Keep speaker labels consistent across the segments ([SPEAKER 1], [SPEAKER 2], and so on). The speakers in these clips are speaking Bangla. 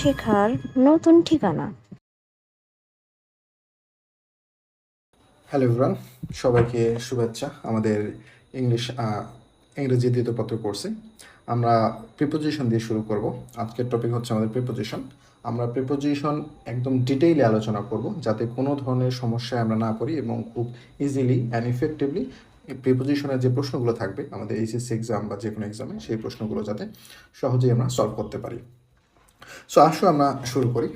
[SPEAKER 1] শেখার নতুন ঠিকানা।
[SPEAKER 2] হ্যালো এভরান সবাইকে শুভেচ্ছা আমাদের ইংলিশ ইংরেজি দ্বিতীয় পত্র কোর্সে। আমরা প্রিপোজিশন দিয়ে শুরু করব। আজকের টপিক হচ্ছে আমাদের প্রিপোজিশন আমরা প্রিপোজিশন একদম ডিটেইলে আলোচনা করব, যাতে কোনো ধরনের সমস্যায় আমরা না পড়ি এবং খুব ইজিলি অ্যান্ড ইফেক্টিভলি প্রিপোজিশনের যে প্রশ্নগুলো থাকবে, আমাদের এইচএসসি এক্সাম বা যে কোনো এক্সামে সেই প্রশ্নগুলো যাতে সহজেই আমরা সলভ করতে পারি। সো আসো আমরা শুরু করি।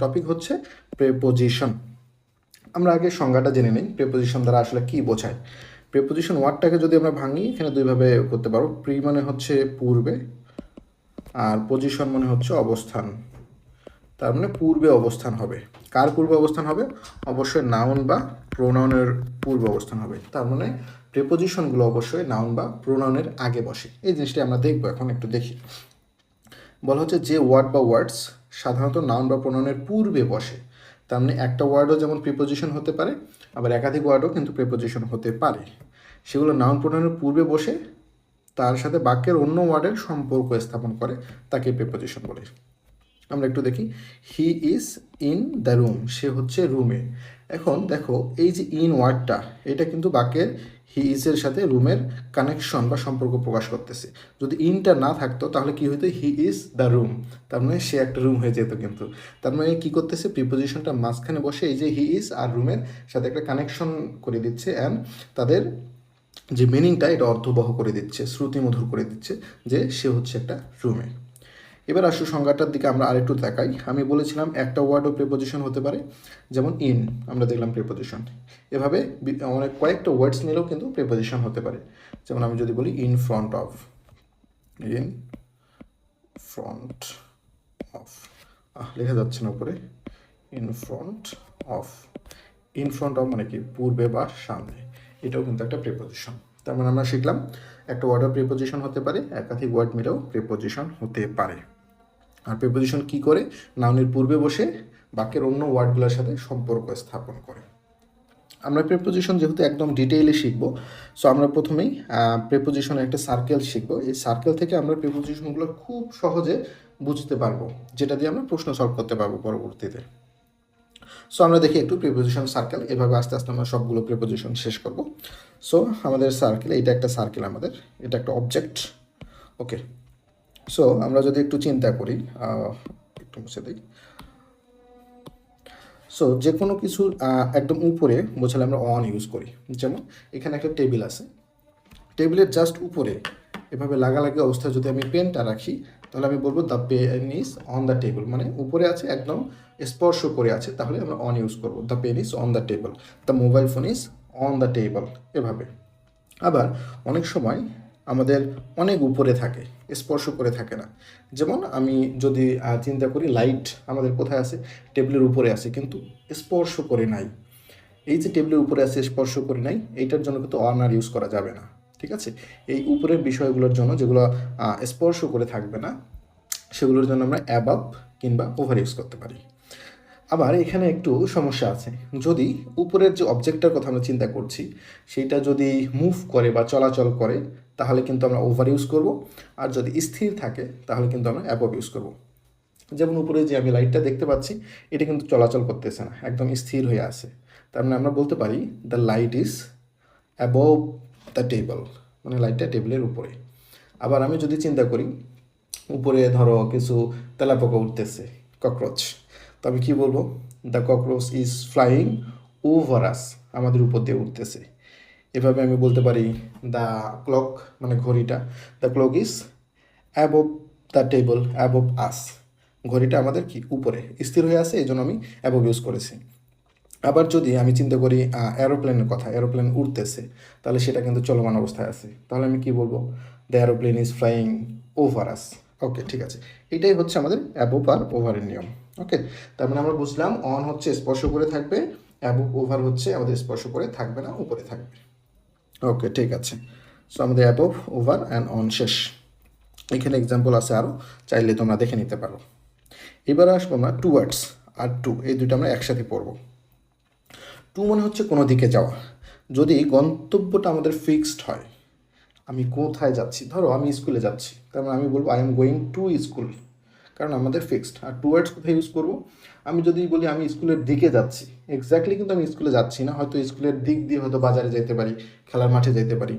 [SPEAKER 2] টপিক হচ্ছে প্রেপোজিশন আমরা আগে সংজ্ঞাটা জেনে নিই। প্রেপোজিশন দ্বারা আসলে কি বোঝায়? প্রেপোজিশন ওয়ার্ডটাকে যদি আমরা ভাঙি, এখানে দুইভাবে করতে পারো। প্রি মানে হচ্ছে পূর্বে, আর পজিশন মানে হচ্ছে অবস্থান। তার মানে পূর্বে অবস্থান হবে। কার পূর্বে অবস্থান হবে? অবশ্যই নাউন বা প্রোনাউনের পূর্বে অবস্থান হবে। তার মানে প্রেপোজিশনগুলো অবশ্যই নাউন বা প্রোনাউনের আগে বসে। এই জিনিসটি আমরা দেখব, এখন একটু দেখি। বলা হচ্ছে যে ওয়ার্ড বা ওয়ার্ডস সাধারণত নাউন বা প্রণয়নের পূর্বে বসে। তার মানে একটা ওয়ার্ডও যেমন প্রিপোজিশন হতে পারে, আবার একাধিক ওয়ার্ডও কিন্তু প্রিপোজিশন হতে পারে। সেগুলো নাউন প্রণয়নের পূর্বে বসে, তার সাথে বাক্যের অন্য ওয়ার্ডের সম্পর্ক স্থাপন করে, তাকে প্রিপোজিশন বলে। আমরা একটু দেখি। He is in the room সে হচ্ছে রুমে এখন দেখো, এই যে ইন ওয়ার্ডটা এটা কিন্তু বাক্যের হি ইজের সাথে রুমের কানেকশন বা সম্পর্ক প্রকাশ করতেছে। যদি ইনটা না থাকতো, তাহলে কি হতো হি ইজ দ্য রুম তার মানে সে একটা রুম হয়ে যেত কিন্তু। তার মানে কি করতেছে? প্রিপোজিশনটা মাঝখানে বসে এই যে হি ইজ আর রুমের সাথে একটা কানেকশন করে দিচ্ছে অ্যান্ড তাদের যে মিনিংটা এটা অর্থবহ করে দিচ্ছে, শ্রুতিমধুর করে দিচ্ছে যে সে হচ্ছে একটা রুমে এবার আসু সংজ্ঞাটার দিকে আমরা আরেকটু তাকাই। আমি বলেছিলাম একটা ওয়ার্ডও প্রিপোজিশন হতে পারে, যেমন ইন আমরা দেখলাম প্রিপোজিশন এভাবে অনেক কয়েকটা ওয়ার্ডস নিলেও কিন্তু প্রিপোজিশন হতে পারে। যেমন আমি যদি বলি in front of in front of ah, লেখা যাচ্ছে না উপরে। In front of in front of মানে কি? পূর্বে বা সামনে। এটাও কিন্তু একটা প্রিপোজিশন তার মানে আমরা শিখলাম, একটা ওয়ার্ডের প্রিপোজিশন হতে পারে, একাধিক ওয়ার্ড মিলেও প্রিপোজিশন হতে পারে। আর প্রিপোজিশন কি করে? নাউনের পূর্বে বসে বাক্যের অন্য ওয়ার্ডগুলোর সাথে সম্পর্ক স্থাপন করে। আমরা প্রেপোজিশন যেহেতু একদম ডিটেইলে শিখব সো আমরা প্রথমেই প্রেপোজিশনের একটা সার্কেল শিখব। এই সার্কেল থেকে আমরা প্রেপোজিশনগুলো খুব সহজে বুঝতে পারব, যেটা দিয়ে আমরা প্রশ্ন সলভ করতে পারব পরবর্তীতে। সো আমরা দেখি একটু প্রিপোজিশন সার্কেল এভাবে আস্তে আস্তে আমরা সবগুলো প্রিপোজিশন শেষ করব। সো আমাদের সার্কেল এটা একটা সার্কেল আমাদের, এটা একটা অবজেক্ট ওকে সো আমরা যদি একটু চিন্তা করি একটু মুছে দিই। সো যে কোনো কিছুর একদম উপরে বোঝালে আমরা অন ইউজ করি। যেমন, এখানে একটা টেবিল আছে। টেবিলের জাস্ট উপরে এভাবে লাগালাগি অবস্থায় যদি আমি পেনটা রাখি, তাহলে আমি বলব the pen is on the table মানে উপরে আছে, একদম স্পর্শ করে আছে, তাহলে আমরা অন ইউজ করব। The pen is on the table the mobile phone is on the table এভাবে। আবার অনেক সময় আমাদের অনেক উপরে থাকে, স্পর্শ করে থাকে না। যেমন আমি যদি চিন্তা করি লাইট আমাদের কোথায় আছে? টেবিলের উপরে আছে, কিন্তু স্পর্শ করে নাই। এই যে টেবিলের উপরে আছে, স্পর্শ করে নাই, এইটার জন্য কিন্তু অন আর ইউজ করা যাবে না, ঠিক আছে? এই উপরের বিষয়গুলোর জন্য যেগুলো স্পর্শ করে থাকবে না, সেগুলোর জন্য আমরা অ্যাবাব কিংবা ওভার ইউজ করতে পারি। আবার এখানে একটু সমস্যা আছে। যদি উপরের যে অবজেক্টটার কথা আমরা চিন্তা করছি, সেটা যদি মুভ করে বা চলাচল করে, তাহলে কিন্তু আমরা ওভার ইউজ করব। আর যদি স্থির থাকে, তাহলে কিন্তু আমরা অ্যাবভ ইউজ করব। যেমন উপরে যে আমি লাইটটা দেখতে পাচ্ছি, এটা কিন্তু চলাচল করতেছে না, একদম স্থির হয়ে আছে। তার মানে আমরা বলতে পারি the light is above the table মানে লাইটটা টেবিলের উপরে। আবার আমি যদি চিন্তা করি, উপরে ধরো কিছু তেলাপোকা উঠতেছে ককরোচ তো আমি কি বলব? The cockroach is flying over us আমাদের উপর দিয়ে উঠতেছে। এভাবে আমি বলতে পারি দ্য ক্লক মানে ঘড়িটা। The clock is above the table above us ঘড়িটা আমাদের কি? উপরে। স্থির হয়ে আছে এই জন্য আমি অ্যাবভ ইউজ করেছি। আবার যদি আমি চিন্তা করি অ্যারোপ্লেনের কথা অ্যারোপ্লেন উড়তেছে, তাহলে সেটা কিন্তু চলমান অবস্থায় আছে। তাহলে আমি কি বলব? The aeroplane is flying over us okay ঠিক আছে। এটাই হচ্ছে আমাদের অ্যাবোভ আর ওভারের নিয়ম। ওকে তার মানে আমরা বুঝলাম অন হচ্ছে স্পর্শ করে থাকবে অ্যাবোভ ওভার হচ্ছে আমাদের স্পর্শ করে থাকবে না, উপরে থাকবে। ওকে ঠিক আছে। সো আমাদের অ্যাবোভ ওভার অ্যান্ড অন শেষ। এখানে এক্সাম্পল আছে আরও চাইলে তোমরা দেখে নিতে পারো। এবার আসব আমরা টুয়ার্ডস আর টু এই দুটো আমরা একসাথে পড়ব। টু মানে হচ্ছে কোনো দিকে যাওয়া। যদি গন্তব্যটা আমাদের ফিক্সড হয়, আমি কোথায় যাচ্ছি? ধরো আমি স্কুলে যাচ্ছি, তার মানে আমি বলব I am going to school কারণ আমাদের ফিক্সড আর টুয়ার্ডস কোথায় ইউজ করব? আমি যদি বলি আমি স্কুলের দিকে যাচ্ছি এক্স্যাক্টলি কিন্তু আমি স্কুলে যাচ্ছি না, হয়তো স্কুলের দিক দিয়ে হয়তো বাজারে যেতে পারি, খেলার মাঠে যেতে পারি।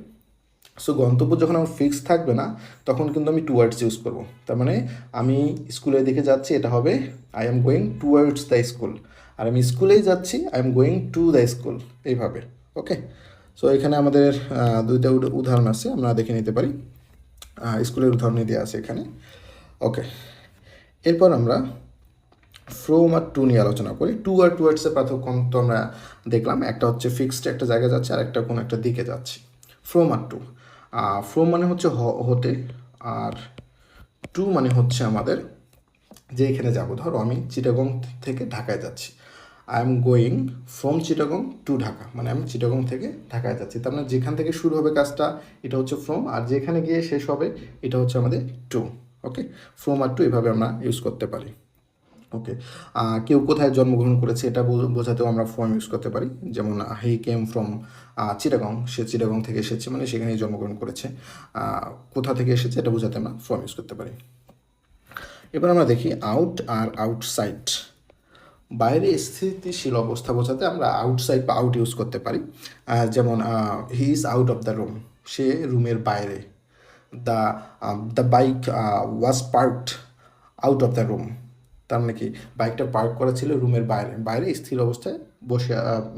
[SPEAKER 2] সো গন্তব্য যখন আমার ফিক্স থাকবে না, তখন কিন্তু আমি টুয়ার্ডস ইউজ করব। তার মানে আমি স্কুলের দিকে যাচ্ছি, এটা হবে I am going towards the school আর আমি স্কুলেই যাচ্ছি I am going to the school এইভাবে ওকে সো এখানে আমাদের দুইটা উদাহরণ আছে, আমরা দেখে নিতে পারি। স্কুলের উদাহরণই দেওয়া আছে এখানে ওকে এরপর আমরা ফ্রোম আর টু নিয়ে আলোচনা করি। টু আর টুয়ার্ডসের পার্থক্য তো আমরা দেখলাম, একটা হচ্ছে ফিক্সড একটা জায়গায় যাচ্ছে, আর একটা কোনো একটা দিকে যাচ্ছি। ফ্রোম আর টু ফ্রোম মানে হচ্ছে হতে, আর টু মানে হচ্ছে আমাদের যে এখানে যাব। ধরো আমি চিটাগং থেকে ঢাকায় যাচ্ছি। I am going from Chittagong to Dhaka মানে আমি চিটাগং থেকে ঢাকায় যাচ্ছি। তার মানে যেখান থেকে শুরু হবে কাজটা, এটা হচ্ছে ফ্রম, আর যেখানে গিয়ে শেষ হবে, এটা হচ্ছে আমাদের টু। ওকে ফ্রম আর টু এভাবে আমরা ইউজ করতে পারি। ওকে কেউ কোথায় জন্মগ্রহণ করেছে এটা বোঝাতেও আমরা ফর্ম ইউজ করতে পারি। যেমন হি কেম ফ্রম চিটাগং সে চিটাগং থেকে এসেছে মানে সেখানেই জন্মগ্রহণ করেছে। কোথা থেকে এসেছে এটা বোঝাতে আমরা ফর্ম ইউজ করতে পারি। এবার আমরা দেখি আউট আর আউটসাইড বাইরে স্থিতিশীল অবস্থা বোঝাতে আমরা আউটসাইড বা আউট ইউজ করতে পারি। যেমন he is out of the room সে রুমের বাইরে। The the bike was parked out of the room তার মানে কি? বাইকটা পার্ক করা ছিল রুমের বাইরে। বাইরে স্থির অবস্থায় বসে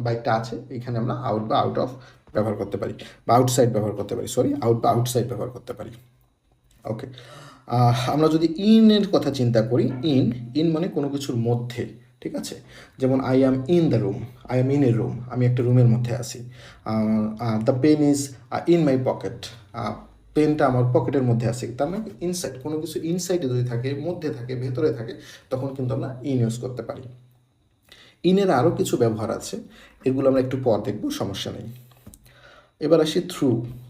[SPEAKER 2] বাইকটা আছে। এখানে আমরা আউট বা আউট অফ ব্যবহার করতে পারি বা আউটসাইড ব্যবহার করতে পারি। সরি আউট বা আউটসাইড ব্যবহার করতে পারি। ওকে আমরা যদি ইনের কথা চিন্তা করি ইন ইন মানে কোনো কিছুর মধ্যে, ঠিক আছে? যেমন I am in the room I am in a room আমি একটা রুমের মধ্যে আছি। The pen is in my pocket পেনটা আমার পকেটের মধ্যে আছে। তার মানে ইনসাইড কোনো কিছু ইনসাইডে যদি থাকে, মধ্যে থাকে, ভেতরে থাকে, তখন কিন্তু আমরা ইন ইউজ করতে পারি। ইনের আরও কিছু ব্যবহার আছে, এগুলো আমরা একটু পর দেখব, সমস্যা নেই। এবার আসি থ্রু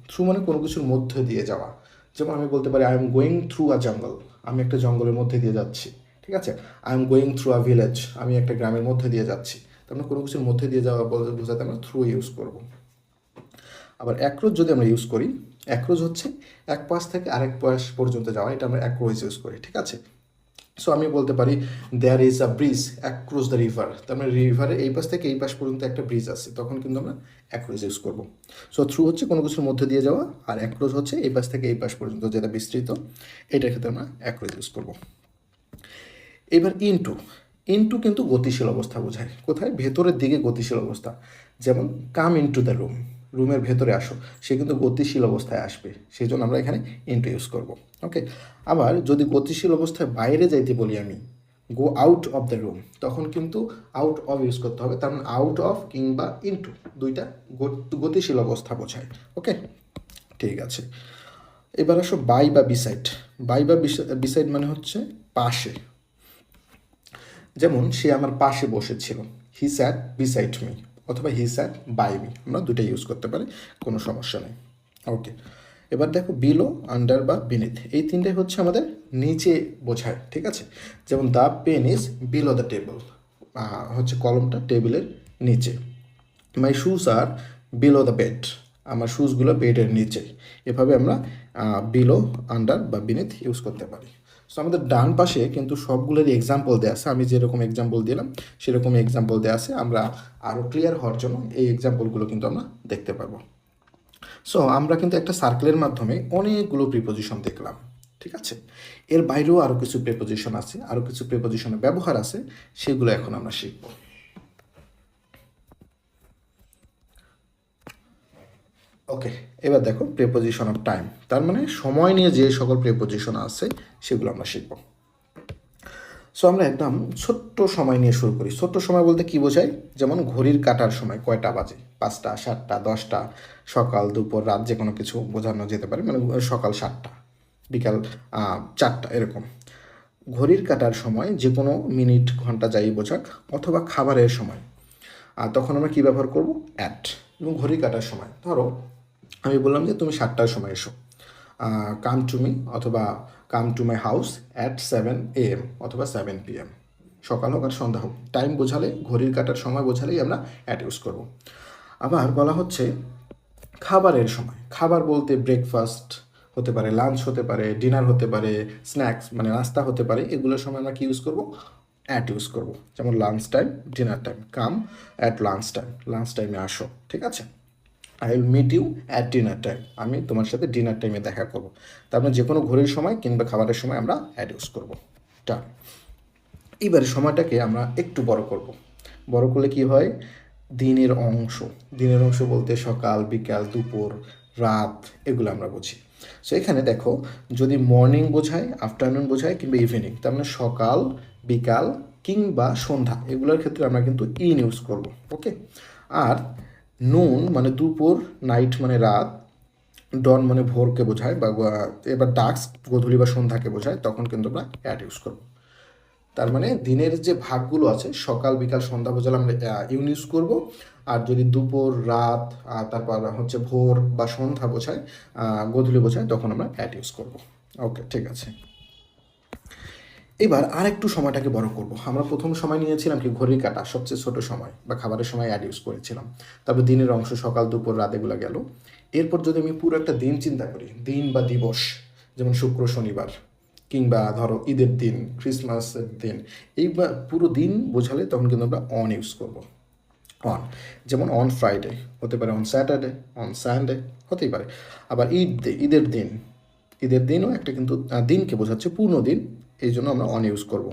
[SPEAKER 2] থ্রু মানে কোনো কিছুর মধ্যে দিয়ে যাওয়া। যেমন আমি বলতে পারি I am going through a jungle আমি একটা জঙ্গলের মধ্যে দিয়ে যাচ্ছি, ঠিক আছে? I am going through a village আমি একটা গ্রামের মধ্যে দিয়ে যাচ্ছি। তার মানে কোনো কিছুর মধ্যে দিয়ে যাওয়া বোঝাতে আমরা থ্রু ইউজ করব। আবার অ্যাক্রোজ যদি আমরা ইউজ করি অ্যাক্রোজ হচ্ছে, এক পাশ থেকে আরেক পাশ পর্যন্ত যাওয়া, এটা আমরা অ্যাক্রোজ ইউজ করি, ঠিক আছে? সো আমি বলতে পারি there is a bridge across the river তার মানে রিভারের এই পাশ থেকে এই পাশ পর্যন্ত একটা ব্রিজ আছে, তখন কিন্তু আমরা অ্যাক্রোজ ইউজ করব। সো থ্রু হচ্ছে কোনো কিছুর মধ্যে দিয়ে যাওয়া, আর অ্যাক্রোজ হচ্ছে এই পাশ থেকে এই পাশ পর্যন্ত যেটা বিস্তৃত, এটার ক্ষেত্রে আমরা অ্যাক্রোজ ইউজ করব। এবার ইনটু ইনটু কিন্তু গতিশীল অবস্থা বোঝায়। কোথায়? ভেতরের দিকে গতিশীল অবস্থা। যেমন কাম ইনটু দ্য রুম রুমের ভেতরে আসো, সে কিন্তু গতিশীল অবস্থায় আসবে সেই জন্য আমরা এখানে ইনটু ইউজ করব ওকে আবার যদি গতিশীল অবস্থায় বাইরে যাইতে বলি আমি go out of the room তখন কিন্তু আউট অফ ইউজ করতে হবে, তার মানে আউট অফ কিংবা ইনটু দুইটা গতিশীল অবস্থা বোঝায় ওকে ঠিক আছে, এবার আসো বাই বা বিসাইড বাই বা বিসাইড মানে হচ্ছে পাশে, যেমন সে আমার পাশে বসেছিল হি স্যাট বিসাইড মি অথবা হি স্যাট বাই মি আমরা দুটাই ইউজ করতে পারি, কোনো সমস্যা নেই। ওকে এবার দেখো বিলো আন্ডার বা বিনিথ এই তিনটাই হচ্ছে আমাদের নিচে বোঝায়, ঠিক আছে? যেমন the pen is below the table হচ্ছে কলমটা টেবিলের নিচে। My shoes R below the bed আমার শুজগুলো বেডের নিচে। এভাবে আমরা বিলো আন্ডার বা বিনিথ ইউজ করতে পারি। সো আমাদের ডান পাশে কিন্তু সবগুলোরই এক্সাম্পল দেওয়া আছে। আমি যেরকম এক্সাম্পল দিলাম সেরকম এক্সাম্পল দেওয়া আছে। আমরা আরও ক্লিয়ার হওয়ার জন্য এই এক্সাম্পলগুলো কিন্তু আমরা দেখতে পারব সো আমরা কিন্তু একটা সার্কেলের মাধ্যমে অনেকগুলো প্রিপোজিশন দেখলাম, ঠিক আছে? এর বাইরেও আরও কিছু প্রিপোজিশন আছে আরও কিছু প্রিপোজিশনের ব্যবহার আছে, সেগুলো এখন আমরা শিখব। ওকে এবার দেখো প্রেপোজিশন অফ টাইম তার মানে সময় নিয়ে যে সকল প্রেপোজিশন আছে, সেগুলো আমরা শিখব। সো আমরা একদম ছোট্ট সময় নিয়ে শুরু করি। ছোট্ট সময় বলতে কি বোঝায়? যেমন ঘড়ির কাটার সময় কয়টা বাজে? পাঁচটা, সাতটা, দশটা, সকাল, দুপুর, রাত যে কোনো কিছু বোঝানো যেতে পারে মানে সকাল সাতটা, বিকাল চারটা, এরকম। ঘড়ির কাটার সময় যে কোনো মিনিট, ঘণ্টা যাই বোঝাক, অথবা খাবারের সময়। আর তখন আমরা কী ব্যবহার করব? অ্যাট এবং ঘড়ি কাটার সময়। ধরো আমি বললাম যে তুমি সাতটার সময় এসো। কাম টু মি অথবা come to my house at seven A M অথবা সেভেন পি এম সকাল হোক আর সন্ধ্যা হোক। টাইম বোঝালে, ঘড়ির কাটার সময় বোঝালেই আমরা অ্যাট ইউজ করব। আবার বলা হচ্ছে খাবারের সময়। খাবার বলতে ব্রেকফাস্ট হতে পারে লাঞ্চ হতে পারে ডিনার হতে পারে স্ন্যাক্স মানে নাস্তা হতে পারে, এগুলোর সময় আমরা কি ইউজ করব? অ্যাট ইউজ করব। যেমন lunch time dinner time come at lunch time lunch টাইমে আসো। ঠিক আছে? I will meet you at dinner time আমি তোমার সাথে ডিনার টাইমে দেখা করব। তার মানে যে কোনো ঘড়ির সময় কিংবা খাবারের সময় আমরা অ্যাড ইউজ করব। টান এবারে সময়টাকে আমরা একটু বড় করব। বড় করলে কি হয়? দিনের অংশ। দিনের অংশ বলতে সকাল, বিকাল, দুপুর, রাত এগুলো আমরা বুঝি। সো এখানে দেখো, যদি মর্নিং বোঝায় আফটারনুন বোঝায় কিংবা ইভিনিং তার মানে সকাল, বিকাল কিংবা সন্ধ্যা, এগুলোর ক্ষেত্রে আমরা কিন্তু ইন ইউজ করব। ওকে আর নুন মানে দুপুর, নাইট মানে রাত, ডন মানে ভোরকে বোঝায় বা এবার ডাস্ক গোধূলি বা সন্ধ্যাকে বোঝায়, তখন কিন্তু আমরা অ্যাড ইউজ করব। তার মানে দিনের যে ভাগগুলো আছে, সকাল, বিকাল, সন্ধ্যা বোঝালে আমরা ইউন ইউজ করব। আর যদি দুপুর, রাত আর তারপর হচ্ছে ভোর বা সন্ধ্যা বোঝায় গোধূলি বোঝায়, তখন আমরা অ্যাড ইউজ করব। ওকে, ঠিক আছে। এবার আর একটু সময়টাকে বড় করব। আমরা প্রথম সময় নিয়েছিলাম কি ঘড়ির কাটা, সবচেয়ে ছোট সময় বা খাবারের সময় অ্যাড ইউজ করেছিলাম। তারপর দিনের অংশ সকাল, দুপুর, রাত গেল। এরপর যদি আমি পুরো একটা দিন চিন্তা করি, দিন বা দিবস, যেমন শুক্র, শনিবার কিংবা ধরো ঈদের দিন ক্রিসমাসের দিন এই পুরো দিন বোঝালে তখন কিন্তু আমরা অন ইউজ করব। অন যেমন অন ফ্রাইডে হতে পারে অন স্যাটারডে অন সানডে হতেই পারে। আবার ঈদ, ঈদের দিন, ঈদের দিনও একটা কিন্তু দিনকে বোঝাচ্ছে পূর্ণ দিন এই জন্য আমরা অন ইউজ করব।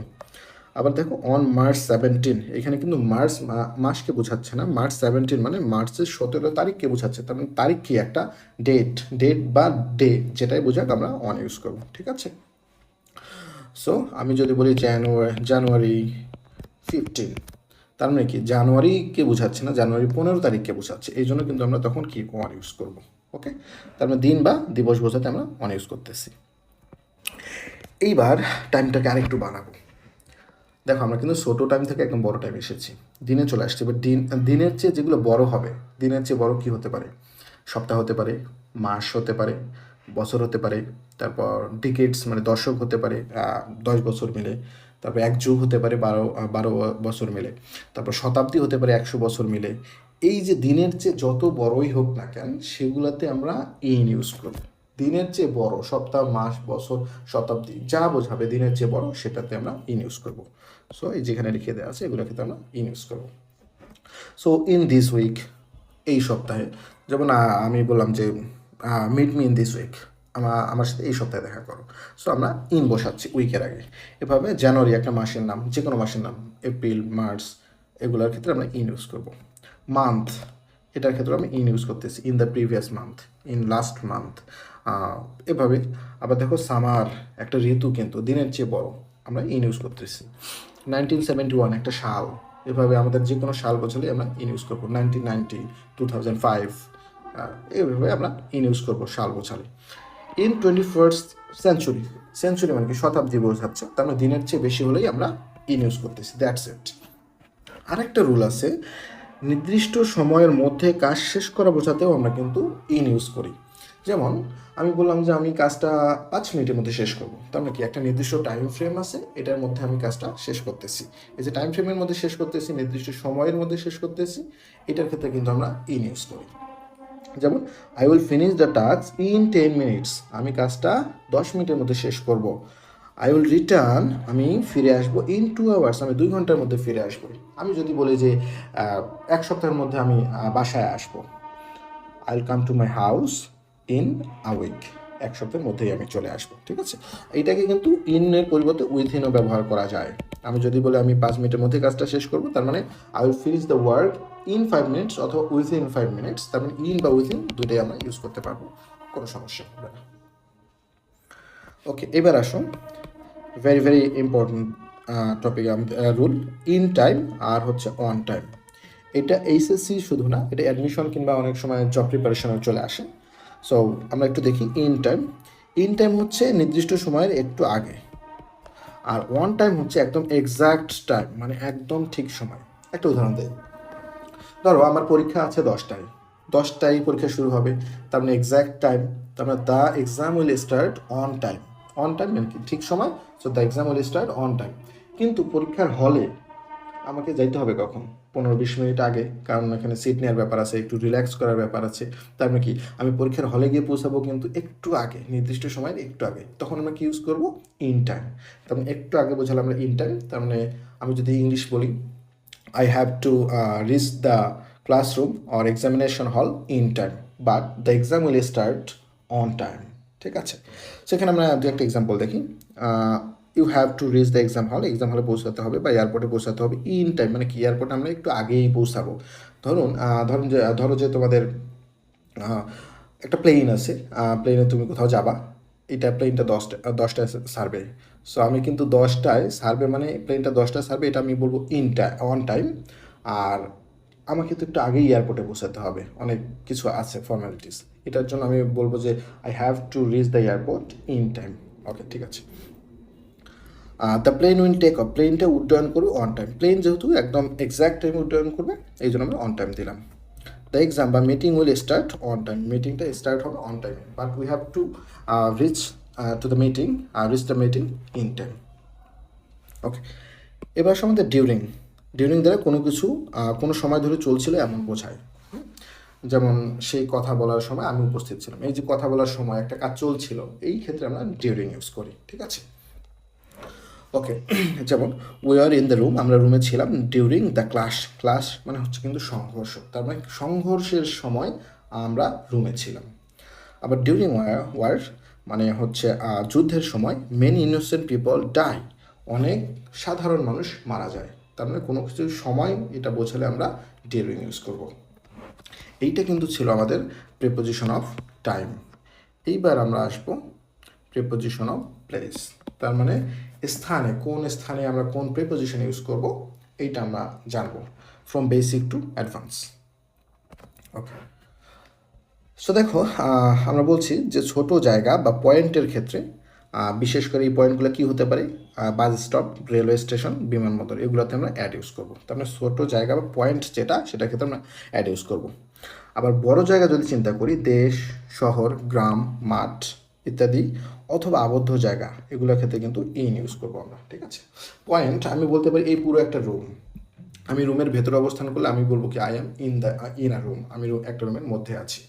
[SPEAKER 2] আবার দেখো অন মার্চ সেভেন্টিন এখানে কিন্তু মার্চ মাসকে বোঝাচ্ছে না। মার্চ সেভেন্টিন মানে মার্চের সতেরো তারিখকে বোঝাচ্ছে। তার মানে তারিখ কি একটা? ডেট ডেট বা ডে যেটাই বোঝাক আমরা অন ইউজ করব, ঠিক আছে? সো আমি যদি বলি জানুয়ারি জানুয়ারি ফিফটিন তার মানে কি? জানুয়ারিকে বোঝাচ্ছে না জানুয়ারি পনেরো তারিখকে বোঝাচ্ছে। এই জন্য কিন্তু আমরা তখন কি অন ইউজ করব ওকে তার মানে দিন বা দিবস বোঝাতে আমরা অন ইউজ করতেছি। এইবার টাইমটাকে আরেকটু বানাবো দেখো, আমরা কিন্তু ছোটো টাইম থেকে একদম বড় টাইম এসেছি। দিনে চলে আসছে। এবার দিন, দিনের চেয়ে যেগুলো বড় হবে, দিনের চেয়ে বড় কি হতে পারে? সপ্তাহ হতে পারে, মাস হতে পারে, বছর হতে পারে, তারপর ডিকেটস মানে দশক হতে পারে দশ বছর মিলে, তারপর এক যুগ হতে পারে, বারো বারো বছর মিলে, তারপর শতাব্দী হতে পারে, একশো বছর মিলে। এই যে দিনের চেয়ে যত বড়ই হোক না কেন, সেগুলোতে আমরা ইন ইউজ করব দিনের চেয়ে বড় সপ্তাহ, মাস, বছর, শতাব্দী, যা বোঝাবে দিনের চেয়ে বড় সেটাতে আমরা ইন ইউজ করব। সো এই যেখানে লিখে দেওয়া আছে, এগুলোকে তো আমরা ইন ইউজ করব। সো ইন দিস উইক এই সপ্তাহে, যেমন আমি বললাম যে meet me in this week আমার আমার সাথে এই সপ্তাহে দেখা করো। সো আমরা ইন বসাচ্ছি উইকের আগে। এভাবে জানুয়ারি একটা মাসের নাম, যে কোনো মাসের নাম, এপ্রিল, মার্চ, এগুলোর ক্ষেত্রে আমরা ইন ইউজ করব। মান্থ এটার ক্ষেত্রে আমি ইন ইউজ করতেছি in the previous month in last month এভাবে। আবার দেখো সামার একটা ঋতু কিন্তু দিনের চেয়ে বড়। আমরা ইন ইউজ করতেছি। নাইনটিন সেভেন্টি ওয়ান একটা সাল। এভাবে আমাদের যে কোনো সাল বছরে আমরা ইন ইউজ করব। Nineteen ninety two thousand five এইভাবে আমরা ইন ইউজ করব সাল বোঝালে in twenty first century century মানে কি? শতাব্দী বোঝাচ্ছে। তার মানে দিনের চেয়ে বেশি হলেই আমরা ইন ইউজ করতেছি। দ্যাটস ইট আরেকটা রুল আছে। নির্দিষ্ট সময়ের মধ্যে কাজ শেষ করা বোঝাতেও আমরা কিন্তু ইন ইউজ করি। যেমন, আমি বললাম যে আমি কাজটা পাঁচ মিনিটের মধ্যে শেষ করব। তার মানে কি? একটা নির্দিষ্ট টাইম ফ্রেম আছে, এটার মধ্যে আমি কাজটা শেষ করতেছি। এই যে টাইম ফ্রেমের মধ্যে শেষ করতেছি, নির্দিষ্ট সময়ের মধ্যে শেষ করতেছি, এটার ক্ষেত্রে কিন্তু আমরা ইন ইউজ করি। যেমন I will finish the task in ten minutes আমি কাজটা দশ মিনিটের মধ্যে শেষ করব। আই উইল রিটার্ন আমি ফিরে আসব ইন টু আওয়ার্স আমি দুই ঘণ্টার মধ্যে ফিরে আসব। আমি যদি বলি যে এক সপ্তাহের মধ্যে আমি বাসায় আসব। I will come to my house in a এক সপ্তাহের মধ্যেই আমি চলে আসব, ঠিক আছে? এইটাকে কিন্তু ইনের পরিবর্তে উইথিনও ব্যবহার করা যায়। আমি যদি বলি আমি পাঁচ মিনিটের মধ্যে কাজটা শেষ করব, তার মানে I will finish the work in five minutes অথবা উইথিন ফাইভ মিনিটস তার মানে ইন বা উইথিন দুটোই আমরা ইউজ করতে পারব, কোনো সমস্যা হবে না। ওকে এবার আসুন। Very very important topic rule in time আর হচ্ছে অন টাইম এটা এইচএসসি শুধু না, এটা অ্যাডমিশন কিংবা অনেক সময় জব প্রিপারেশনে চলে আসে। সো আমরা একটু দেখি ইন টাইম ইন টাইম হচ্ছে নির্দিষ্ট সময়ের একটু আগে। আর ওয়ান টাইম হচ্ছে একদম এক্সাক্ট টাইম মানে একদম ঠিক সময়। একটা উদাহরণ দেয় ধরো, আমার পরীক্ষা আছে দশটায়। দশটায় পরীক্ষা শুরু হবে। তার মানে এক্সাক্ট টাইম তার মানে the exam will start on time on time মানে কি? ঠিক সময়? So the exam will start on time কিন্তু পরীক্ষার হলে আমাকে যাইতে হবে কখন? পনেরো বিশ মিনিট আগে, কারণ এখানে সিট নেওয়ার ব্যাপার আছে, একটু রিল্যাক্স করার ব্যাপার আছে। তার মানে কি, আমি পরীক্ষার হলে গিয়ে পৌঁছাবো কিন্তু একটু আগে, নির্দিষ্ট সময়ের একটু আগে। তখন আমরা কি ইউজ করব? ইন টাইম তার মানে একটু আগে বোঝালাম আমরা ইন টাইম তার মানে আমি যদি ইংলিশ বলি I have to reach the classroom or examination hall in in but the the exam start on time ঠিক আছে? সেখানে আমরা দু একটা এক্সাম্পল দেখি you have to reach the exam hall exam হলে পৌঁছাতে হবে বা এয়ারপোর্টে পৌঁছাতে হবে ইন টাইম মানে কি এয়ারপোর্টে আমরা একটু আগেই পৌঁছাবো। ধরুন ধরুন যে ধরো যে তোমাদের একটা প্লেন আছে প্লেনে তুমি কোথাও যাবা, এটা প্লেনটা দশটা দশটায় সার্ভে সো আমি কিন্তু দশটায় সার্ভে মানে প্লেনটা দশটায় সার্ভে এটা আমি বলব ইন টাইম অন টাইম আর আমাকে তো একটু আগেই এয়ারপোর্টে পৌঁছাতে হবে, অনেক কিছু আছে ফর্মালিটিস এটার জন্য আমি বলব যে I have to reach the airport in time okay ঠিক আছে। The plane will take off প্লেনটা উড্ডয়ন করবে অন টাইম প্লেন যেহেতু একদম এক্সাক্ট টাইমে উড্ডয়ন করবে, এই জন্য আমরা অন টাইম দিলাম। দ্য এক্সাম বা meeting will start on time মিটিংটা স্টার্ট হবে on time but we have to reach to the meeting reach the meeting in time okay এবার আমাদের ডিউরিং ডিউরিং দ্বারা কোনো কিছু কোনো সময় ধরে চলছিল এমন বোঝায়। যেমন সেই কথা বলার সময় আমি উপস্থিত ছিলাম। এই যে কথা বলার সময় একটা কাজ চলছিল, এই ক্ষেত্রে আমরা ডিউরিং ইউজ করি, ঠিক আছে? ওকে যেমন we are in the room আমরা রুমে ছিলাম ডিউরিং দ্য ক্লাস ক্লাস মানে হচ্ছে কিন্তু সংঘর্ষ, তার মানে সংঘর্ষের সময় আমরা রুমে ছিলাম। আবার ডিউরিং ওয়ার মানে হচ্ছে যুদ্ধের সময় মেনি ইনোসেন্ট পিপল ডাই অনেক সাধারণ মানুষ মারা যায়, তার মানে কোনো কিছু সময় এটা বোঝালে আমরা ডিউরিং ইউজ করব। এইটা কিন্তু ছিল আমাদের প্রিপোজিশন অফ টাইম এইবার আমরা আসব প্রিপোজিশন অফ প্লেস তার মানে স্থানে, কোন স্থানে আমরা কোন প্রিপোজিশন ইউজ করব, এইটা আমরা জানব from basic to advance okay so দেখো আমরা বলছি যে ছোট জায়গা বা পয়েন্টের ক্ষেত্রে বিশেষ করে এই পয়েন্টগুলো কি হতে পারে? বাস স্টপ, রেলওয়ে স্টেশন বিমানবন্দর এগুলোতে আমরা অ্যাড ইউজ করব। তার মানে ছোট জায়গা বা পয়েন্ট যেটা, সেটার ক্ষেত্রে আমরা অ্যাড ইউজ করব। আবার বড় জায়গা যদি চিন্তা করি, দেশ, শহর, গ্রাম, মাঠ ইত্যাদি অথবা আবদ্ধ জায়গা এগুলোর ক্ষেত্রে কিন্তু ইন ইউজ করব আমরা, ঠিক আছে? পয়েন্ট আমি বলতে পারি এই পুরো একটা রুম আমি রুমের ভেতরে অবস্থান করলে আমি বলব কি I am in the in a room আমি একটা রুমের মধ্যে আছি।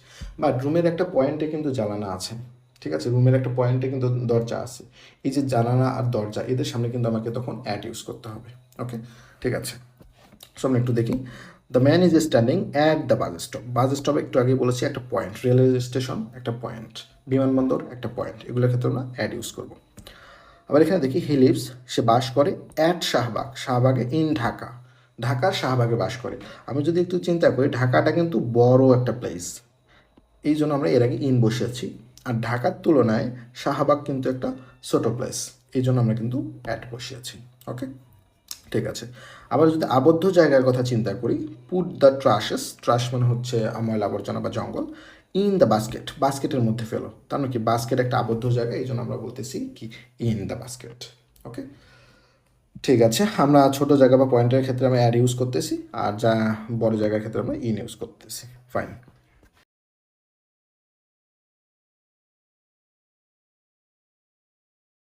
[SPEAKER 2] বাট রুমের একটা পয়েন্টে কিন্তু জ্বালানা আছে, ঠিক আছে? রুমের একটা পয়েন্টে কিন্তু দরজা আছে। এই যে জানালা আর দরজা, এদের সামনে কিন্তু আমাকে তখন অ্যাড ইউজ করতে হবে ওকে ঠিক আছে? সো আমরা একটু দেখি। The man is standing at the bus stop bus stop একটু আগে বলেছি, একটা পয়েন্ট রেলওয়ে স্টেশন একটা পয়েন্ট বিমানবন্দর একটা পয়েন্ট এগুলোর ক্ষেত্রে আমরা অ্যাড ইউজ করব। আবার এখানে দেখি হি লিভস সে বাস করে অ্যাট শাহবাগ। শাহবাগে ইন ঢাকা। ঢাকার শাহবাগে বাস করে। আমি যদি একটু চিন্তা করি, ঢাকাটা কিন্তু বড় একটা প্লেস এই জন্য আমরা এর আগে ইন বসেছি আর ঢাকার তুলনায় শাহবাগ কিন্তু একটা ছোট প্লেস এই জন্য আমরা কিন্তু অ্যাট বসিয়েছি ওকে ঠিক আছে। আবার যদি আবদ্ধ জায়গার কথা চিন্তা করি পুট দ্য ট্রাশেস ট্রাশ মানে হচ্ছে ময়লা আবর্জনা বা জঙ্গল। ইন দ্য বাস্কেট বাস্কেটের মধ্যে ফেলো। তার মানে কি বাস্কেট একটা আবদ্ধ জায়গা এই জন্য আমরা বলতেছি কি ইন দ্য বাস্কেট ওকে ঠিক আছে, আমরা ছোট জায়গা বা পয়েন্টের ক্ষেত্রে আমরা অ্যাড ইউজ করতেছি, আর যা বড় জায়গার ক্ষেত্রে আমরা ইন ইউজ করতেছি ফাইন